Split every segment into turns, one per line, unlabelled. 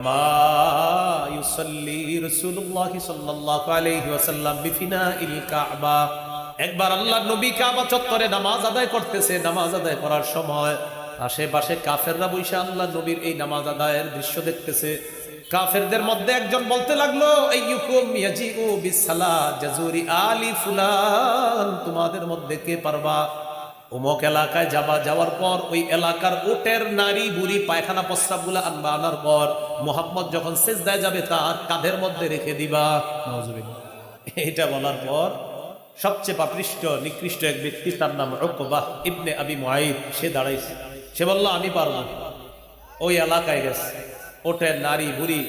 ما يصلي رسول الله صلى الله عليه وسلم بفناء الكعبة একবার আল্লাহ নবী কাবা চত্বরে নামাজ আদায় করতেছে নামাজ আদায় করার সময় আশেপাশে কাফেররা বৈশা আল্লাহ নবীর এই নামাজ আদায়ের দৃশ্য দেখতেছে কাফেরদের মধ্যে একজন বলতে লাগলো আইয়ুকুম ইয়াজিউ বিসসালাহ জাজুরি আলি ফুলান তোমাদের মধ্যে কে পারবা অমুক এলাকায় যাবা যাওয়ার পর ওই এলাকার ওটের নারী বুড়ি পায়খানা প্রস্রাবগুলা আনবা, আনার পর মোহাম্মদ যখন সেজদায় যাবে, তার কাঁধের মধ্যে রেখে দিবা। এটা বলার পর সবচেয়ে পাপৃষ্ট, নিকৃষ্ট এক ব্যক্তি, তার নাম রকবাহ ইবনে আবি মুআইদ সে দাঁড়াইছে। সে বলল, আমি পারব ওই এলাকায় গেছে। ওটের নারী, বুড়ি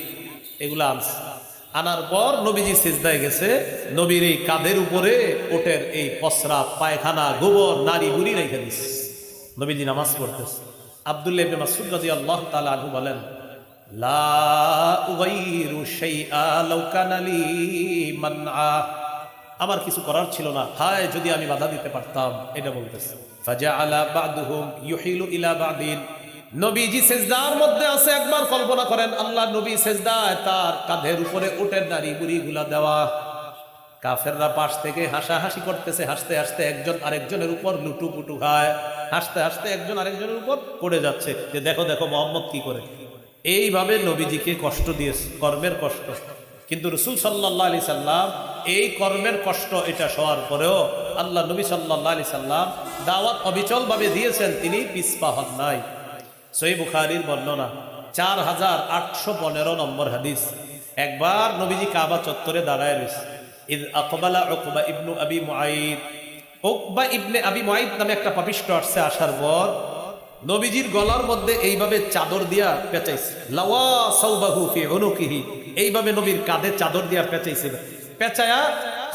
এগুলা আনছে। আনার পর নবীজি সেজদায় গেছে। নবীর এই কাঁধের উপরে ওটের এই পসরা, পায়খানা, গোবর নারী বুড়ি রেখে দিছে। নবীজি নামাজ পড়তেছে। আব্দুল্লাহ ইবনে মাসউদ রাদিয়াল্লাহু তাআলা আনহু বলেন, লা উগাইরু শাইআ লাউ কানা লি মানআ। আমার কিছু করার ছিল না। হায়, যদি আমি বাধা দিতে পারতাম, এটা বলতেছে। ফাজাআলা বা'দুহুম ইউহিলু নবীজি সেজদার মধ্যে আছে, একবার কল্পনা করেন, আল্লাহ নবী সেজদায় তার কাঁধের উপরে উটের বুড়ি গুলা দেওয়া। কাফেররা পাশ থেকে হাসাহাসি করতেছে, হাসতে হাসতে একজন আরেকজনের উপর লুটু পুটু খায় হাসতে হাসতে একজন আরেকজনের উপর পড়ে যাচ্ছে, যে দেখো দেখো মোহাম্মদ কি করে। এইভাবে নবীজিকে কষ্ট দিয়েছে, কর্মের কষ্ট। কিন্তু রসুল সাল্লাহ আলি সাল্লাম, এই কর্মের কষ্ট এটা সওয়ার পরেও আল্লাহ নবী সাল্লাহ আলি সাল্লাম দাওয়াত অবিচলভাবে দিয়েছেন, তিনি পিসপা হন নাই। সই বুখারির বর্ণনা, চার হাজার আটশো পনেরো নম্বর হাদিস। একবার নবীজি কাবা চত্বরে দাঁড়ায় রয়েছে। আকবালা ওকবা ইবনু আবি ওকবা ইবনে আবি নামে একটা পাপিষ্ট আসছে, আসার পর নবীজির গলার মধ্যে এইভাবে চাদর দিয়া পেঁচাইছে। লাওয়া সাউবাহু ফি উনুকিহি। এইভাবে নবীর কাঁধে চাদর দিয়া পেঁচাইছে। পেঁচায়া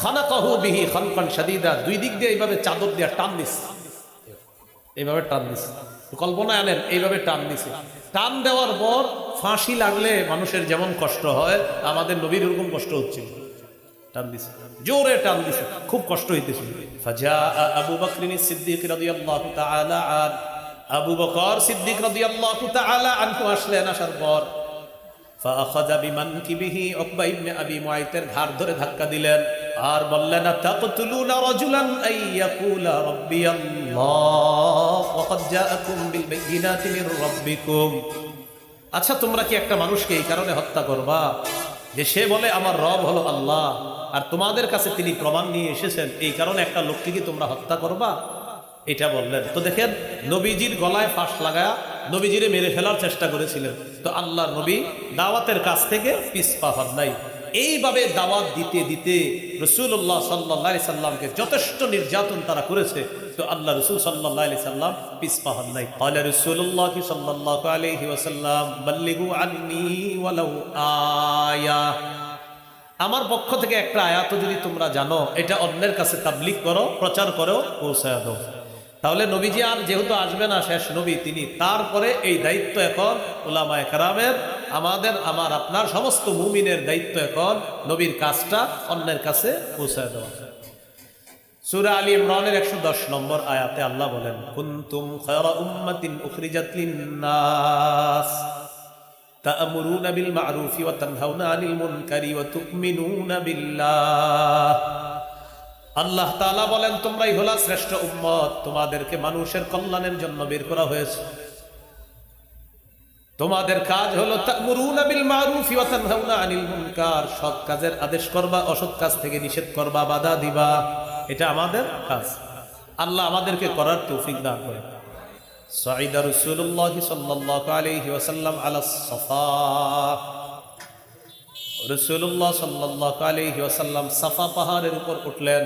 খানাকাহু বিহি খানকান শাদীদা। দুই দিক দিয়ে এইভাবে চাদর দিয়া টান দিছে। এইভাবে টান দিছে। কল্পনা আনেন, এইভাবে টান দিছে। টান দেওয়ার পর ফাঁসি লাগলে মানুষের যেমন কষ্ট হয়, আমাদের নবীর এরকম কষ্ট হচ্ছিল টান দিছে। জোরে টান দিছে। খুব কষ্ট হইতেছিল ফাজা আবু বকরিন সিদ্দিক রাদিয়াল্লাহু তাআলা আন। আবু বকর সিদ্দিক রাদিয়াল্লাহু তাআলা আনহু আসলেন আসার পর ফাআখাযা বিমানকিবিহি উকবা ইবনে আবি মুআইতের ঘাড় ধরে ধাক্কা দিলেন। আর বললেন আচ্ছা তোমরা কি একটা মানুষকে এই কারণে হত্যা করবা যে সে বলে, আমার রব হলো আল্লাহ, আর তোমাদের কাছে তিনি প্রমাণ নিয়ে এসেছেন, এই কারণে একটা লোককে কি তোমরা হত্যা করবা? এটা বললেন। তো দেখেন, নবীজির গলায় ফাঁস লাগায়া নবীজিরে মেরে ফেলার চেষ্টা করেছিলেন। তো আল্লাহ নবী দাওয়াতের কাছ থেকে পিসপা হন নাই। এইভাবে দাওয়াত দিতে দিতে রসুল্লাহ সাল্লাহ সাল্লামকে যথেষ্ট নির্যাতন তারা করেছে। তো আল্লাহ রসুল সাল্লাহ আলি সাল্লাম পিসপা হন নাই। আল্লাহ রসুল্লাহ সাল্লাহ আন্নি ওয়ালাউ আয়া। আমার পক্ষ থেকে একটা আয়াত যদি তোমরা জানো, এটা অন্যের কাছে তাবলিক করো, প্রচার করো, পৌঁছায় দাও। তাহলে নবীজি আর যেহেতু আসবে না শেষ নবী, তিনি তারপরে এই দায়িত্ব এখন ওলামা একরামের আমাদের আমার আপনার সমস্ত মুমিনের দায়িত্ব এখন নবীর কাজটা অন্যের কাছে পৌঁছায় দেওয়া সুরা আলী ইমরানের একশো দশ নম্বর আয়াতে আল্লাহ বলেন কুন্তুম খায়রা উম্মাতিন উখরিজাত লিন্নাস تأمرون بالمعروف وتنهون عن المنكر وتؤمنون بالله আল্লাহ তাআলা বলেন তোমরাই হলা শ্রেষ্ঠ উম্মত তোমাদেরকে মানুষের কল্যাণের জন্য বের করা হয়েছে তোমাদের কাজ হলো সৎ কাজের আদেশ করবা, অসৎ কাজ থেকে নিষেধ করবা, বাধা দিবা। এটা আমাদের কাজ। আল্লাহ আমাদেরকে করার তৌফিক দান করে সাইদা রসুল্লাহ সাল্লাহ আলহি ওসাল্লাম আলা সফা। রসুল্লাহ সাল্লাহ আলহি ওসাল্লাম সাফা পাহাড়ের উপর উঠলেন।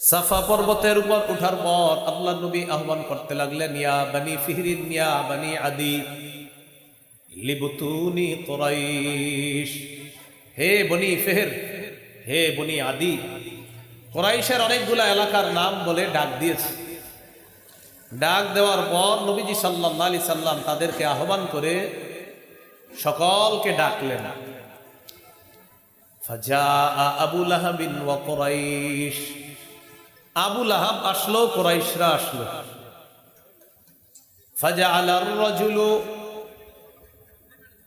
সাফা পর্বতের উপর উঠার পর আল্লাহ নবী আহ্বান করতে লাগলেন, ইয়া বানি ফিহরিন, ইয়া বানি আদি, লিবুতুনি কোরাইশ। হে বনি ফেহের, হে বনি আদি, কোরাইশের অনেকগুলা এলাকার নাম বলে ডাক দিয়েছে। ডাক দেওয়ার পর নবীজি সাল্লাহ আলি সাল্লাম তাদেরকে আহ্বান করে সকলকে ডাকলেন। ফাজা আবুল আহাবিন ওয়া কোরাইশ। আবুল আহাব আসলো, কোরাইশরা আসলো। ফাজা আলার রজুলু।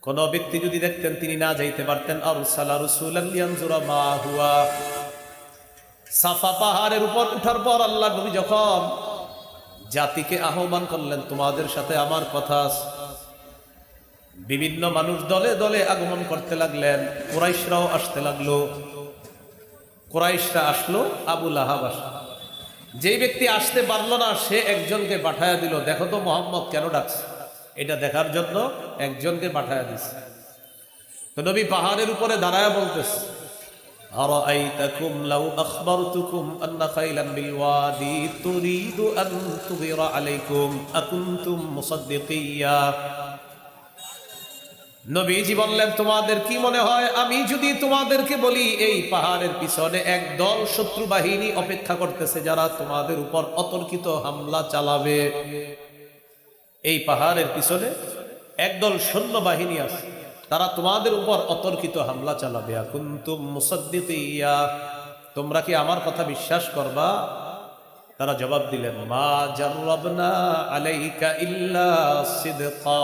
কোন ব্যক্তি যদি দেখতেন তিনি না যাইতে পারতেন সাফা পাহাড়ের উপর উঠার পর আল্লাহ নবী যখন জাতিকে আহ্বান করলেন, তোমাদের সাথে আমার কথা বিভিন্ন মানুষ দলে দলে আগমন করতে লাগলেন, কোরাইশরাও আসতে লাগল। কোরাইশরা আসলো আবুল আহাব আসলো। যেই ব্যক্তি আসতে পারলো না সে একজনকে পাঠায়া দিল দেখো তো মোহাম্মদ কেন ডাকছে এটা দেখার জন্য একজনকে পাঠায়া দিছে তো নবী পাহাড়ের উপরে দাঁড়ায় বলতেছে أرأيتكم لو أخبرتكم أن خيلا بالوادي تريد أن تغير عليكم أكنتم مصدقيا নবীজি বললেন, তোমাদের কি মনে হয়? আমি যদি তোমাদেরকে বলি, এই পাহাড়ের পিছনে এক দল শত্রু বাহিনী অপেক্ষা করতেছে, যারা তোমাদের উপর অতর্কিত হামলা চালাবে। এই পাহাড়ের পিছনে একদল সৈন্য বাহিনী আছে, তারা তোমাদের উপর অতর্কিত হামলা চালাবে। কুন্তুম মুসাদ্দিকিয়া, তোমরা কি আমার কথা বিশ্বাস করবা? তারা জবাব দিলেন, মা জানুরাবনা আলাইকা ইল্লা সিদকা।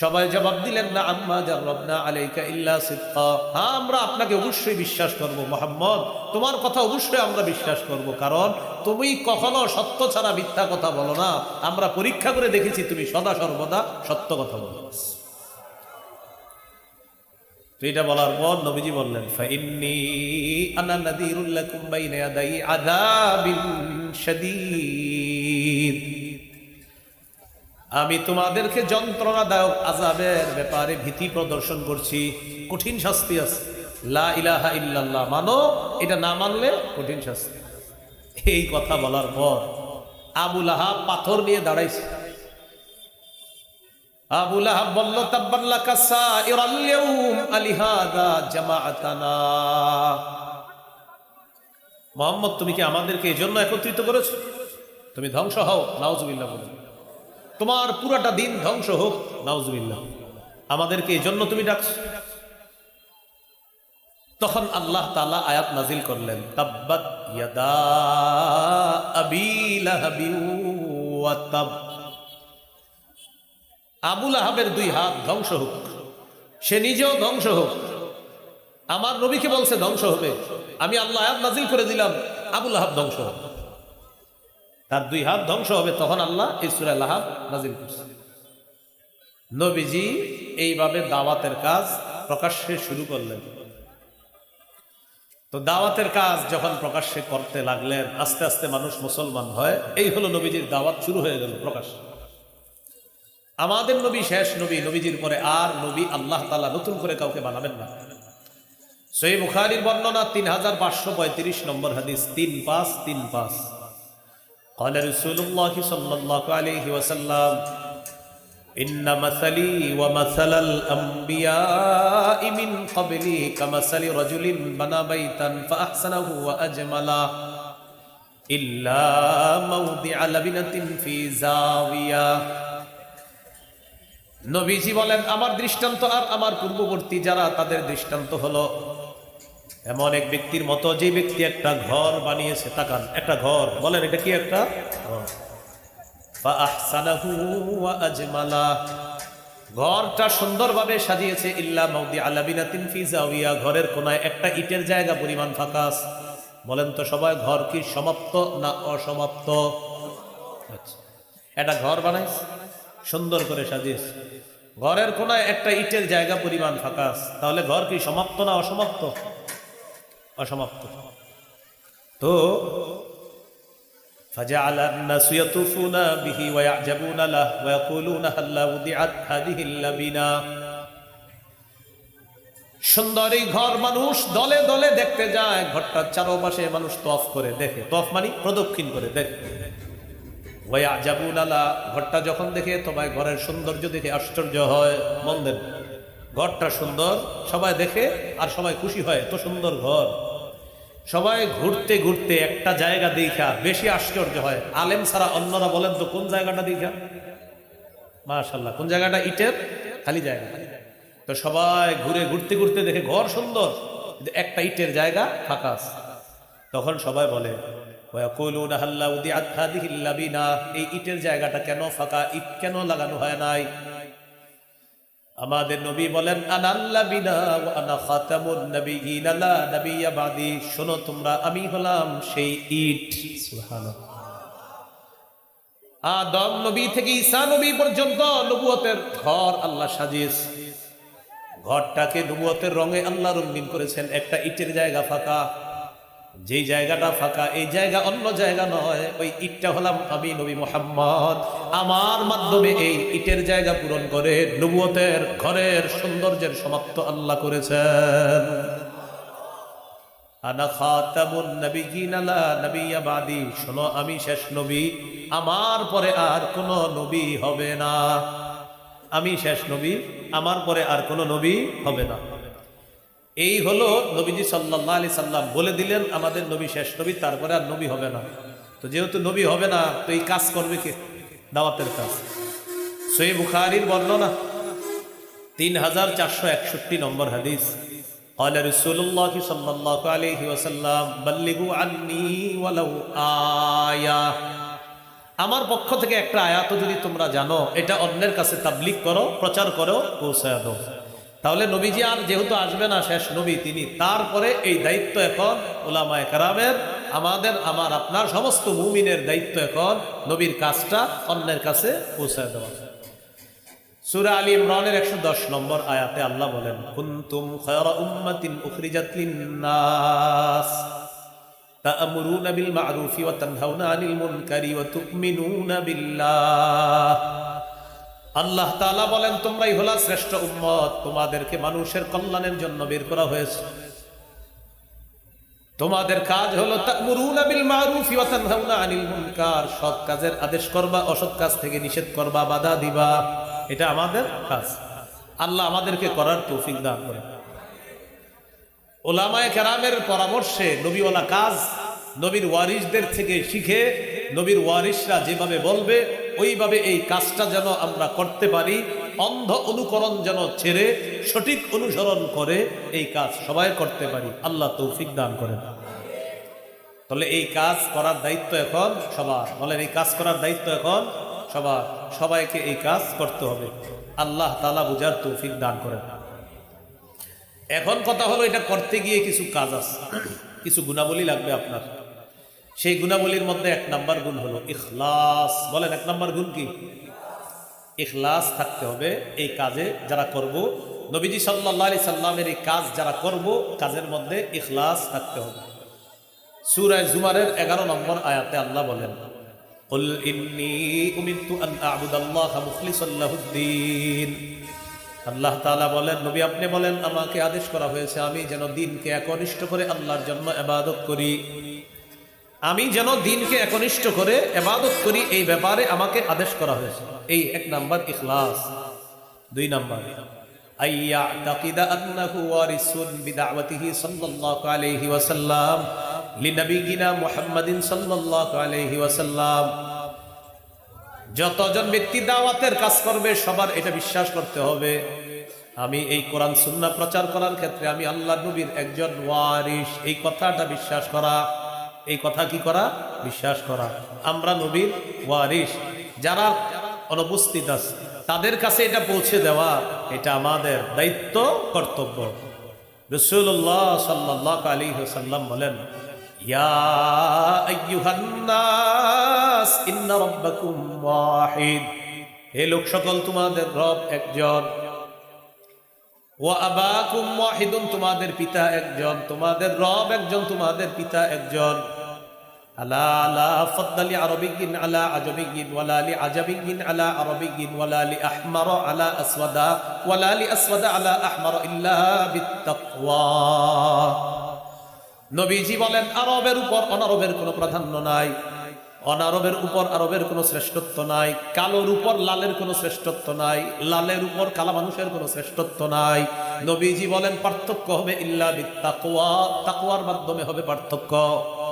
সবাই জবাব দিলেন, না আম্মা জাররাবনা আলাইকা ইল্লা সিদকা। হ্যাঁ আমরা আপনাকে অবশ্যই বিশ্বাস করব, মোহাম্মদ। তোমার কথা অবশ্যই আমরা বিশ্বাস করব, কারণ তুমি কখনো সত্য ছাড়া মিথ্যা কথা বলো না। আমরা পরীক্ষা করে দেখেছি, তুমি সদা সর্বদা সত্য কথা বলো। এটা বলার পর নবীজি বললেন ফাইন্নি আনা নাদিরুল লাকুম বাইনা ইয়াদাই আযাবিন শাদীদ। আমি তোমাদেরকে যন্ত্রণাদায়ক আজাবের ব্যাপারে ভীতি প্রদর্শন করছি। কঠিন শাস্তি আছে। লা ইলাহা ইল্লাল্লাহ মানো, এটা না মানলে কঠিন শাস্তি। এই কথা বলার পর আবুল আহাব পাথর নিয়ে দাঁড়াইছে। আবুল আহাব বলল তাব্বাল্লা কাসা ইরাল্লিয়াউম আলিহাদা জামাআতানা। মোহাম্মদ, তুমি কি আমাদেরকে এই জন্য একত্রিত করেছ? তুমি ধ্বংস হও, নাউজুবিল্লাহ বলে তোমার পুরাটা দিন ধ্বংস হোক। নাউজুবিল্লাহ। আমাদেরকে এই জন্য তুমি ডাকছ। তখন আল্লাহ তালা আয়াত নাজিল করলেন আবুল আহাবের দুই হাত ধ্বংস হোক। সে নিজেও ধ্বংস হোক। আমার নবীকে বলছে ধ্বংস হবে। আমি আল্লাহ আয়াত নাজিল করে দিলাম আবুল আহাব ধ্বংস হবে তার দুই হাত ধ্বংস হবে, তখন আল্লাহ এই সুরা লাহাব নাজিল করছে। নবীজি এইভাবে দাওয়াতের কাজ প্রকাশ্যে শুরু করলেন। তো দাওয়াতের কাজ যখন প্রকাশ্যে করতে লাগলেন, আস্তে আস্তে মানুষ মুসলমান হয়, এই হলো নবীজির দাওয়াত শুরু হয়ে গেল প্রকাশ। আমাদের নবী শেষ নবী, নবীজির পরে আর নবী আল্লাহ তালা নতুন করে কাউকে বানাবেন না। সই বুখারির বর্ণনা তিন হাজার পাঁচশো পঁয়ত্রিশ নম্বর হাদিস, তিন পাঁচ তিন পাঁচ। قال رسول الله صلى الله عليه وسلم إن مثلي ومثل الأنبياء من قبلي كمثل رجل بنى بيتا فأحسنه وأجمله إلا موضع لبنة في زاوية নবীজি বলেন আমার দৃষ্টান্ত আর আমার পূর্ববর্তী যারা তাদের দৃষ্টান্ত হলো এমন এক ব্যক্তির মতো যে ব্যক্তি একটা ঘর বানিয়েছে, তাকান, একটা ঘর, বলেন, এটা কি একটা। ঘরটা সুন্দরভাবে সাজিয়েছে, ইল্লা ফি ঘরের কোনায় একটা ইটের জায়গা পরিমাণ ফাঁকা আছে। বলেন তো, সবাই ঘর কি সমাপ্ত না অসমাপ্ত? আচ্ছা একটা ঘর বানাইছে, সুন্দর করে সাজিয়েছে। ঘরের কোনায় একটা ইটের জায়গা পরিমাণ ফাঁকাস তাহলে ঘর কি সমাপ্ত না অসমাপ্ত? অসমাপ্ত তো فجعل الناس يطوفون به ويعجبون له ويقولون هل وضعت هذه اللبنة সুন্দর এই ঘর মানুষ দলে দলে দেখতে যায় ঘরটার চারপাশে মানুষ তফ করে দেখে তফ মানে প্রদক্ষিণ করে দেখে ওয়া জাবুন আলা ঘরটা যখন দেখে তোমায় ঘরের সৌন্দর্য দেখে আশ্চর্য হয় মন দেন ঘরটা সুন্দর সবাই দেখে আর সবাই খুশি হয় এত সুন্দর ঘর সবাই ঘুরতে ঘুরতে একটা জায়গা দেখা বেশি আশ্চর্য হয়। আলেম ছাড়া অন্যরা বলেন তো, কোন জায়গাটা দেখা? মাশাল্লাহ কোন জায়গাটা? ইটের খালি জায়গা। তো সবাই ঘুরে ঘুরতে ঘুরতে দেখে ঘর সুন্দর একটা ইটের জায়গা ফাঁকা তখন সবাই বলে এই ইটের জায়গাটা কেন ফাঁকা? ইট কেন লাগানো হয় নাই? আমাদের নবী বলেন শোনো, তোমরা, আমি হলাম সেই ইট। আদম নবী থেকে ঈসা নবী পর্যন্ত নবুয়তের ঘর আল্লাহ সাজিয়েছে। ঘরটাকে নবুয়তের রঙে আল্লাহ রঙিন করেছেন। একটা ইটের জায়গা ফাঁকা। যেই জায়গাটা ফাঁকা, এই জায়গা অন্য জায়গা নয়, ওই ইটটা হলাম আমি নবী মোহাম্মদ। আমার মাধ্যমে এই ইটের জায়গা পূরণ করে নবুয়তের ঘরের সৌন্দর্যের সমাপ্ত আল্লাহ করেছেন। শোনো, আমি শেষ নবী, আমার পরে আর কোন নবী হবে না। আমি শেষ নবী, আমার পরে আর কোনো নবী হবে না। এই হলো নবীজি সাল্লাহ আলি সাল্লাম বলে দিলেন আমাদের নবী শেষ নবী তারপরে আর নবী হবে না তো যেহেতু নবী হবে না তো এই কাজ করবে কে দাওয়াতের কাজ সই বুখারির বর্ণনা তিন হাজার চারশো একষট্টি নম্বর হাদিস قال رسول الله صلى الله عليه وسلم بلغوا عني ولو آية আমার পক্ষ থেকে একটা আয়াত যদি তোমরা জানো এটা অন্যের কাছে তাবলিক করো প্রচার করো পৌঁছায় দাও তাহলে নবীজি আর যেহেতু আসবে না শেষ নবী, তিনি তারপরে এই দায়িত্ব এখন ওলামায় কারামের, আমাদের, আমার, আপনার সমস্ত মুমিনের দায়িত্ব এখন নবীর কাজটা অন্যের কাছে পৌঁছায় দেওয়া। সূরা আলী ইমরানের 110 নম্বর আয়াতে আল্লাহ বলেন, কুনতুম খায়রা উম্মাতিন উখরিজাত লিন-নাস ওয়া তানহাউনা আনিল মুনকারি ওয়া তু'মিনুনা বিল্লাহ। আল্লাহ তাআলা বলেন, তোমরাই হলা শ্রেষ্ঠ উম্মত। তোমাদেরকে মানুষের কল্যাণের জন্য বের করা হয়েছে। তোমাদের কাজ হলো সৎ কাজের আদেশ করবা, অসৎ কাজ থেকে নিষেধ করবা, বাধা দিবা। এটা আমাদের কাজ। আল্লাহ আমাদেরকে করার তৌফিক দান করে ওলামায়ে কেরামের পরামর্শে নবীওয়ালা কাজ নবীর ওয়ারিসদের থেকে শিখে নবীর ওয়ারিসরা যেভাবে বলবে ওইভাবে এই কাজটা যেন আমরা করতে পারি, অন্ধ অনুকরণ যেন ছেড়ে, সঠিক অনুসরণ করে এই কাজ সবাই করতে পারি। আল্লাহ তৌফিক দান করেন। তাহলে এই কাজ করার দায়িত্ব এখন সবার। বলেন, এই কাজ করার দায়িত্ব এখন সবার। সবাইকে এই কাজ করতে হবে। আল্লাহ তালা বুঝার তৌফিক দান করেন। এখন কথা হলো, এটা করতে গিয়ে কিছু কাজ আছে। কিছু গুণাবলী লাগবে আপনার। সেই গুণাবলীর মধ্যে এক নাম্বার গুণ হলো ইখলাস বলেন এক নাম্বার গুণ কি ইখলাস থাকতে হবে এই কাজে যারা করব নবীজি সাল্লাহ আলি সাল্লামের এই কাজ যারা করব কাজের মধ্যে ইখলাস থাকতে হবে সুরায় জুমারের এগারো নম্বর আয়াতে আল্লাহ বলেন قل إني أمرت أن أعبد الله مخلصا له الدين আল্লাহ তাআলা বলেন নবী আপনি বলেন আমাকে আদেশ করা হয়েছে আমি যেন দিনকে একনিষ্ঠ করে আল্লাহর জন্য ইবাদত করি আমি যেন দিনকে একনিষ্ঠ করে ইবাদত করি, এই ব্যাপারে আমাকে আদেশ করা হয়েছে। এই এক নাম্বার ইখলাস। দুই নাম্বার। যতজন ব্যক্তি দাওয়াতের কাজ করবে, সবার এটা বিশ্বাস করতে হবে। আমি এই কোরআন সুন্নাহ প্রচার করার ক্ষেত্রে আমি আল্লাহ নবীর একজন ওয়ারিস এই কথাটা বিশ্বাস করা এই কথা কি করা? বিশ্বাস করা। আমরা নবীর ওয়ারিস যারা অনুপস্থিত আছে, তাদের কাছে এটা পৌঁছে দেওয়া এটা আমাদের দায়িত্ব, কর্তব্য। রসুল্লাহ সাল্লাহ আলী সাল্লাম বলেন হে লোক সকল, তোমাদের রব একজন। তোমাদের পিতা একজন। তোমাদের রব একজন, তোমাদের পিতা একজন। আরবিয়িন আলা আজমিয়িন ওয়ালা লি আজাবিয়িন আলা আরবিয়িন ওয়ালা লি আহমার আলা আসওয়াদা ওয়ালা লি আসওয়াদা আলা আহমার ইল্লা বিত্তাকওয়া। নবীজি বলেন, আরবের উপর অনারবের কোনো প্রাধান্য নাই, অনারবের উপর আরবের কোনো শ্রেষ্ঠত্ব নাই, কালোর উপর লালের কোনো শ্রেষ্ঠত্ব নাই, লালের উপর কালা মানুষের কোনো শ্রেষ্ঠত্ব নাই। নবীজি বলেন, পার্থক্য হবে ইল্লা তাকোয়া তাকোয়ার মাধ্যমে হবে পার্থক্য।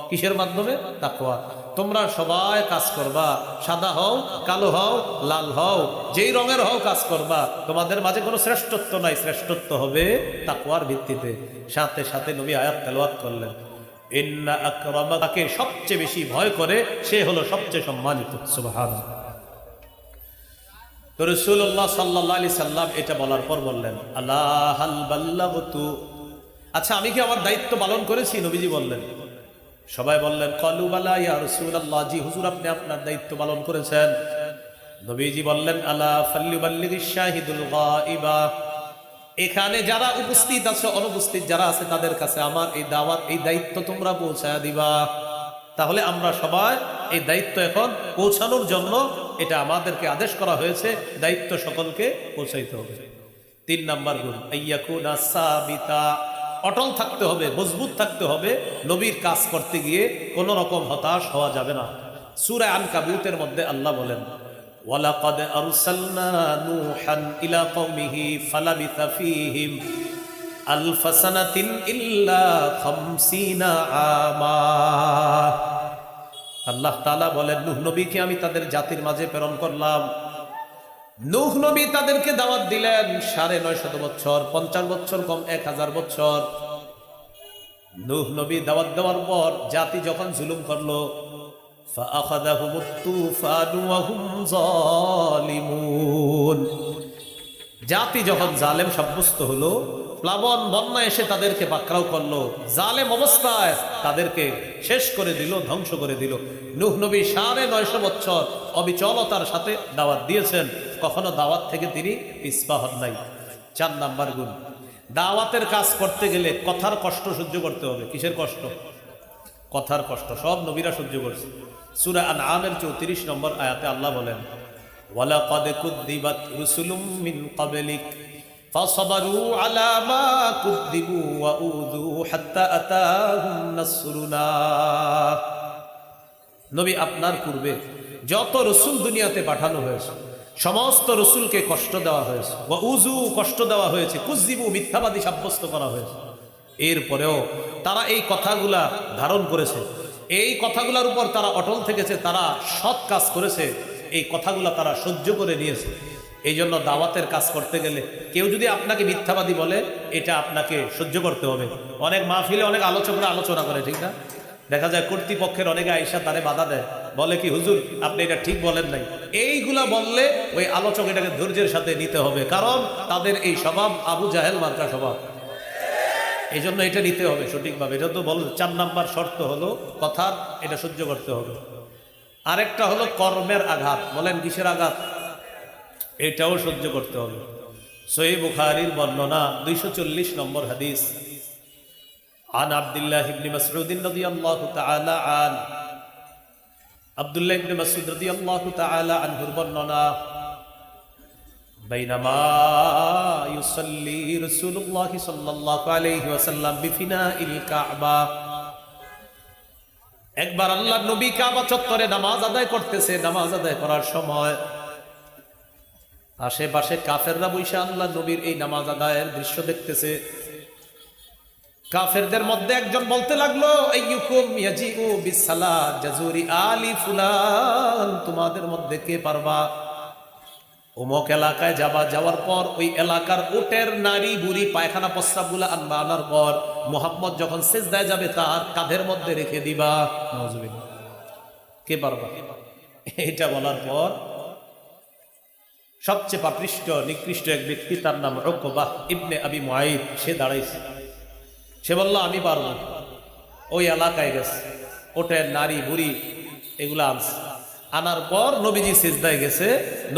কিসের মাধ্যমে? তাকোয়া তোমরা সবাই কাজ করবা। সাদা হও, কালো হও, লাল হও, যেই রঙের হও কাজ করবা। তোমাদের মাঝে কোনো শ্রেষ্ঠত্ব নাই। শ্রেষ্ঠত্ব হবে তাকওয়ার ভিত্তিতে। সাথে সাথে নবী আয়াত তেলাওয়াত করলেন। ইন্না সবচেয়ে বেশি ভয় করে সে হলো সবচেয়ে সম্মানিত। সুবহানাল্লাহ। তো রসুল্লাহ সাল্লাহ আলি সাল্লাম এটা বলার পর বললেন, আল্লাহ আচ্ছা আমি কি আমার দায়িত্ব পালন করেছি? নবীজি বললেন সবাই বললেন কলুবালা ইয়া রসুল্লাহ জি হুজুর, আপনি আপনার দায়িত্ব পালন করেছেন। নবীজি বললেন, আলা ফাল্লিবাল্লিগি শাহিদুল গাইবা এখানে যারা উপস্থিত আছে, অনুপস্থিত যারা আছে, তাদের কাছে আমার এই দাওয়াত, এই দায়িত্ব তোমরা পৌঁছায় দিবা। তাহলে আমরা সবাই এই দায়িত্ব এখন পৌঁছানোর জন্য এটা আমাদেরকে আদেশ করা হয়েছে, দায়িত্ব সকলকে পৌঁছাইতে হবে। তিন নাম্বার গুণ, আইয়াকুনা সাবিতা। অটল থাকতে হবে, মজবুত থাকতে হবে, নবীর কাজ করতে গিয়ে কোনো রকম হতাশ হওয়া যাবে না। সূরা আন কাবিউতের মধ্যে আল্লাহ বলেন ইল্লা আমা। আল্লাহ বলেন, নূহ নবীকে আমি তাদের জাতির মাঝে প্রেরণ করলাম। নূহ নবী তাদেরকে দাওয়াত দিলেন সাড়ে নয় শত বছর পঞ্চাশ বছর কম এক হাজার বছর নূহ নবী দাওয়াত দেওয়ার পর জাতি যখন জুলুম করলো فأخذهم الطوفان وهم ظالمون জাতি যখন জালেম সাব্যস্ত হলো, প্লাবন বন্যা এসে তাদেরকে পাকড়াও করল। জালেম অবস্থায় তাদেরকে শেষ করে দিল, ধ্বংস করে দিল। নুহ নবী সাড়ে নয়শো বছর অবিচলতার সাথে দাওয়াত দিয়েছেন। কখনো দাওয়াত থেকে তিনি পিসপা হন নাই। চার নাম্বার গুণ, দাওয়াতের কাজ করতে গেলে কথার কষ্ট সহ্য করতে হবে। কিসের কষ্ট? কথার কষ্ট। সব নবীরা সহ্য করছে। সুরা আন আমের চৌত্রিশ নম্বর আয়াতে আল্লাহ বলেন ওয়ালাকাদ কুদ্দিবাত রুসুলুম মিন ক্বাবলিক فصبروا على ما كذبوا وأوذوا حتى أتاهم نصرنا নবী আপনার পূর্বে যত রসুল দুনিয়াতে পাঠানো হয়েছে সমস্ত রসুলকে কষ্ট দেওয়া হয়েছে বা উজু কষ্ট দেওয়া হয়েছে কুজিবু মিথ্যাবাদী সাব্যস্ত করা হয়েছে এরপরেও তারা এই কথাগুলা ধারণ করেছে এই কথাগুলোর উপর তারা অটল থেকেছে তারা সৎ কাজ করেছে এই কথাগুলো তারা সহ্য করে নিয়েছে। এই জন্য দাওয়াতের কাজ করতে গেলে কেউ যদি আপনাকে মিথ্যাবাদী বলে, এটা আপনাকে সহ্য করতে হবে। অনেক মাহফিলে অনেক আলোচকরা আলোচনা করে, ঠিক না? দেখা যায় কর্তৃপক্ষের অনেকে আইসা তারে বাধা দেয়। বলে কি, হুজুর, আপনি এটা ঠিক বলেন নাই। এইগুলা বললে ওই আলোচক এটাকে ধৈর্যের সাথে নিতে হবে। কারণ তাদের এই স্বভাব আবু জাহেল মার্কা স্বভাব। এই জন্য এটা নিতে হবে সঠিকভাবে। এটা তো বল, চার নাম্বার শর্ত হলো কথার, এটা সহ্য করতে হবে। আরেকটা হলো কর্মের আঘাত বলেন কিসের আঘাত এটাও সহ্য করতে হবে সহি বুখারির বর্ণনা দুইশো চল্লিশ নম্বর হাদিস عن عبد الله بن مسعود رضي الله تعالى عنه عبد الله بن مسعود رضي الله تعالى عنه বর্ণনা بينما يصلي رسول الله صلى الله عليه وسلم بفناء الكعبة একবার আল্লাহ নবী কাবা চত্বরে নামাজ আদায় করতেছে, নামাজ আদায় করার সময় আশেপাশে কাফেররা বৈশা আল্লাহ নবীর এই নামাজ আদায়ের দৃশ্য দেখতেছে। কাফেরদের মধ্যে একজন বলতে লাগল তোমাদের মধ্যে কে পারবা? অমুক এলাকায় যাবা যাওয়ার পর ওই এলাকার ওটের নারী বুড়ি পায়খানা প্রস্রাবগুলো আনবা আনার পর মোহাম্মদ যখন সেজদায় যাবে তার কাঁধের মধ্যে রেখে দিবা। কে পারবা? এটা বলার পর সবচেয়ে পাপৃষ্ট নিকৃষ্ট এক ব্যক্তি তার নাম রকবাহ ইবনে আবি মুআইদ সে দাঁড়াইছে। সে বলল আমি পারব ওই এলাকায় গেছে। ওটের নারী বুড়ি এগুলা আনছে। আনার পর নবীজি সিজদায় গেছে।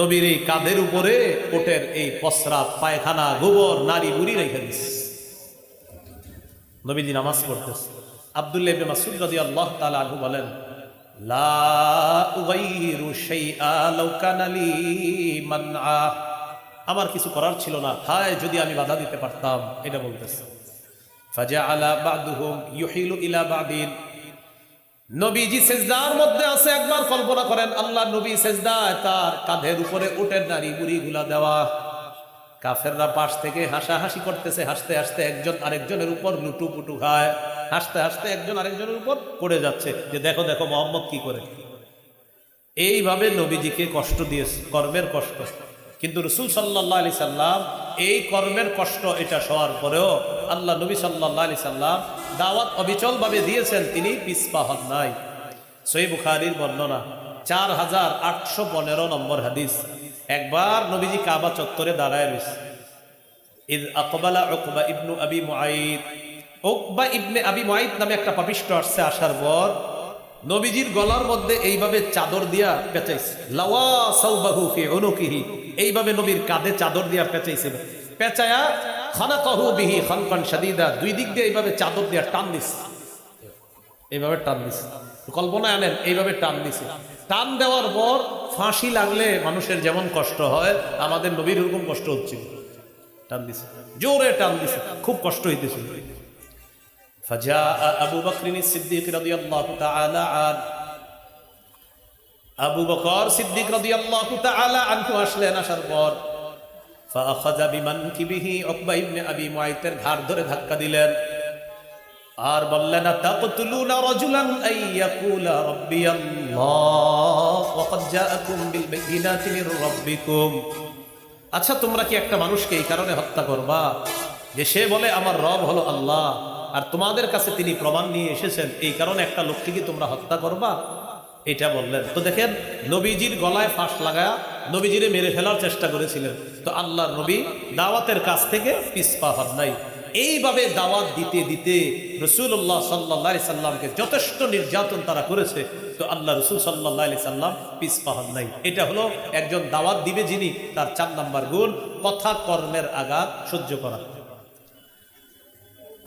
নবীর এই কাঁধের উপরে ওটের এই পসরাত পায়খানা, গোবর নারী বুড়ি রেখে দিচ্ছে নবীজি নামাজ পড়তেছে। আব্দুল্লাহ ইবনে মাসউদ রাদিয়াল্লাহু তাআলা বলেন, লা উগাইরু শাইআ লাউ কানা লি মানআ। আমার কিছু করার ছিল না। হায়, যদি আমি বাধা দিতে পারতাম, এটা বলতেছে। ফাজাআলা বা'দুহুম ইউহিলু ইলা বা'দিন। নবীজি সেজদার মধ্যে আছে, একবার কল্পনা করেন, আল্লাহ নবী সেজদায় তার কাঁধের উপরে উটের নারী বুড়ি গুলা দেওয়া। কাফেররা পাশ থেকে হাসাহাসি করতেছে, হাসতে হাসতে একজন আরেকজনের উপর লুটু পুটু খায়, হাসতে হাসতে একজন আরেকজনের উপর পড়ে যাচ্ছে যে দেখো দেখো মোহাম্মদ কি করে। এইভাবে নবীজিকে কষ্ট দিয়েছে, কর্মের কষ্ট। কিন্তু রসুল সাল্লাহ আলি সাল্লাম এই কর্মের কষ্ট এটা সওয়ার পরেও আল্লাহ নবী সাল্লাহ সাল্লাম দাওয়াত অবিচলভাবে দিয়েছেন, তিনি পিসপা হন নাই। সই বুখারির বর্ণনা, চার হাজার আটশো পনেরো নম্বর হাদিস। একবার নবীজি কাবা চত্বরে দাঁড়ায় রয়েছে ইদ আকবালা উকবা ইবনু আবি মুআইদ। উকবা ইবনে আবি মুআইদ নামে একটা পাপিষ্ট আসছে, আসার পর নবীজির গলার মধ্যে এইভাবে চাদর দিয়া পেঁচাইছে। লাওয়া সাউবাহু ফি উনুকিহি। এইভাবে নবীর কাঁধে চাদর দিয়া পেঁচাইছে পেঁচায়া খানাকাহু বিহি খানকান শাদীদা দুই দিক দিয়ে এইভাবে চাদর দিয়া টান দিছে এইভাবে টান দিছে কল্পনা আনেন এইভাবে টান দিছে টান দেওয়ার পর ফাঁসি লাগলে মানুষের যেমন কষ্ট হয় আমাদের নবীর ওরকম কষ্ট হচ্ছিল টান দিছে জোরে টান দিছে খুব কষ্ট হইতেছিল فجاء أبو بكر الصديق رضي الله تعالى عنه আবু বকর সিদ্দিক রাদিয়াল্লাহু তাআলা আনহু আসলেন আসার পর। ফাখাযা বিমানকিবিহি উকবা ইবনে আবি মুয়াইতের ঘাড় ধরে ধাক্কা দিলেন। আর বললেন তাকতুলুনা রাজুলান আই ইয়াকুলা রাব্বি আল্লাহ, ওয়াকাদ জাআকুম বিল বাইয়িনাতি মির রাব্বিকুম। আচ্ছা তোমরা কি একটা মানুষকে এই কারণে হত্যা করবা? যে সে বলে, আমার রব হলো আল্লাহ। আর তোমাদের কাছে তিনি প্রমাণ নিয়ে এসেছেন, এই কারণে একটা লোককে কি তোমরা হত্যা করবা? এটা বললেন। তো দেখেন, নবীজির গলায় ফাঁস লাগায়া নবীজিরে মেরে ফেলার চেষ্টা করেছিলেন। তো আল্লাহর নবী দাওয়াতের কাছ থেকে পিসপা হন নাই। এইভাবে দাওয়াত দিতে দিতে রসুল্লাহ সাল্লাহ সাল্লামকে যথেষ্ট নির্যাতন তারা করেছে। তো আল্লাহ রসুল সাল্লাহ সাল্লাম পিসপা হন নাই। এটা হলো একজন দাওয়াত দিবে যিনি, তার চার নাম্বার গুণ, কথা কর্মের আঘাত সহ্য করা।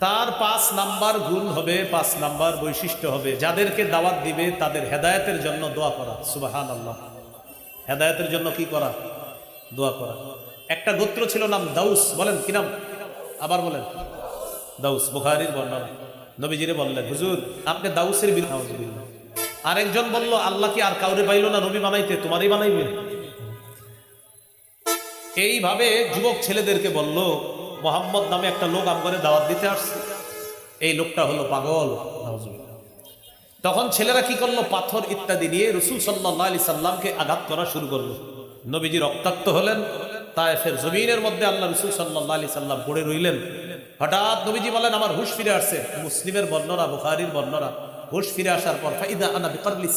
তার পাঁচ নাম্বার গুণ হবে, পাঁচ নাম্বার বৈশিষ্ট্য হবে। যাদেরকে দাওয়াত দিবে, তাদের হেদায়তের জন্য দোয়া করা। সুবাহান আল্লাহ হেদায়েতের জন্য কি করা? দোয়া করা। একটা গোত্র ছিল নাম দাউস। বলেন, কি নাম? আবার বলেন। দাউস, বুখারির বর্ণনা। নবীজিরে বললেন, হুজুর, আপনি দাউসের বিরুদ্ধে আরেকজন বলল, আল্লাহ কি আর কাউরে পাইল না নবী বানাইতে? তোমারই বানাইবে? এইভাবে যুবক ছেলেদেরকে বলল মোহাম্মদ নামে একটা লোক আমগরে দাওয়াত দিতে আসছে। এই লোকটা হলো পাগল। তখন ছেলেরা কি করল? পাথর ইত্যাদি নিয়ে রসুল সাল্লাহ আলি সাল্লামকে আঘাত করা শুরু করল। নবীজি রক্তাক্ত হলেন। তাই তায়েফের জমিনের মধ্যে আল্লাহ রসুল সাল্লাহ আলি সাল্লাম পড়ে রইলেন। হঠাৎ নবীজি বলেন, আমার হুশ ফিরে আসছে। মুসলিমের বর্ণনা বুখারির বর্ণনা হুশ ফিরে আসার পর, ফাইদা আনা বিকরলি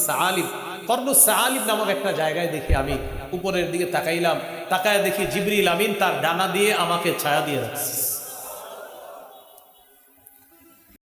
কর্ণ সালিম নামক একটা জায়গায় দেখি আমি উপরের দিকে তাকাইলাম। তাকায় দেখি জিবরিল আমিন তার ডানা দিয়ে আমাকে ছায়া দিয়ে রাখছে।